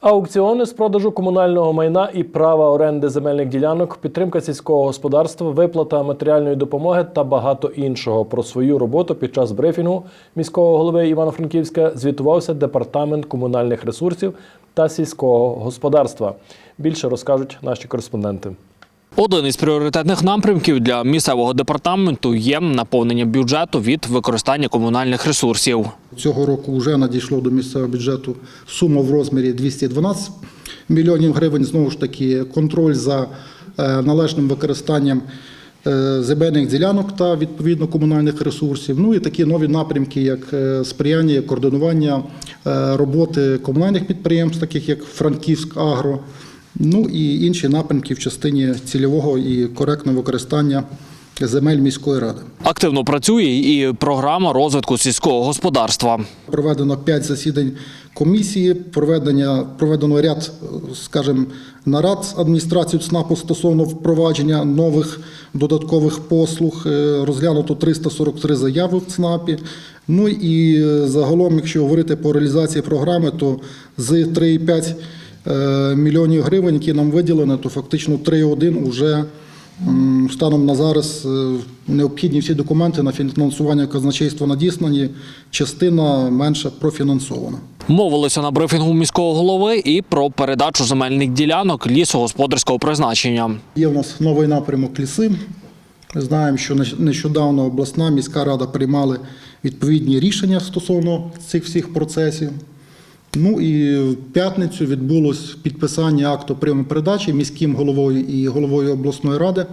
Аукціони з продажу комунального майна і права оренди земельних ділянок, підтримка сільського господарства, виплата матеріальної допомоги та багато іншого. Про свою роботу під час брифінгу міського голови Івано-Франківська звітувався департамент комунальних ресурсів та сільського господарства. Більше розкажуть наші кореспонденти. Один із пріоритетних напрямків для місцевого департаменту є наповнення бюджету від використання комунальних ресурсів. Цього року вже надійшло до місцевого бюджету сума в розмірі 212 мільйонів гривень. Знову ж таки, контроль за е, належним використанням е, земельних ділянок та відповідно комунальних ресурсів. Ну і такі нові напрямки, як е, сприяння, координування роботи комунальних підприємств, таких як Франківськ Агро. Ну і інші напрямки в частині цільового і коректного використання земель міської ради. Активно працює і програма розвитку сільського господарства. Проведено 5 засідань комісії, проведення, проведено ряд, скажімо, нарад з адміністрацією ЦНАПу стосовно впровадження нових додаткових послуг. Е, Розглянуто 343 заяви в ЦНАПі. Ну і е, загалом, якщо говорити по реалізації програми, то з 3,5 е, мільйонів гривень, які нам виділено, то фактично 3,1 вже станом на зараз е, необхідні всі документи на фінансування казначейства надіслані, частина менша профінансована. Мовилися на брифінгу міського голови і про передачу земельних ділянок лісогосподарського призначення. Є в нас новий напрямок ліси. Ми знаємо, що нещодавно обласна міська рада приймали відповідні рішення стосовно цих всіх процесів. Ну і в п'ятницю відбулось підписання акту прийому передачі міським головою і головою обласної ради.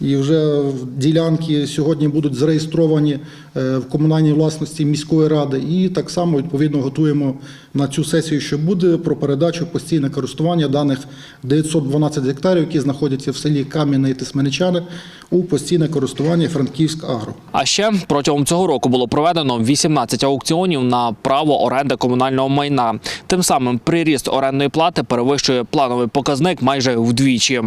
І вже ділянки сьогодні будуть зареєстровані е, в комунальній власності міської ради. І так само відповідно готуємо на цю сесію, що буде про передачу постійне користування даних 912 гектарів, які знаходяться в селі Кам'яне і Тисменичани, у постійне користування Франківськ Агро. А ще протягом цього року було проведено 18 аукціонів на право оренди комунального майна. Тим самим приріст орендної плати перевищує плановий показник майже вдвічі.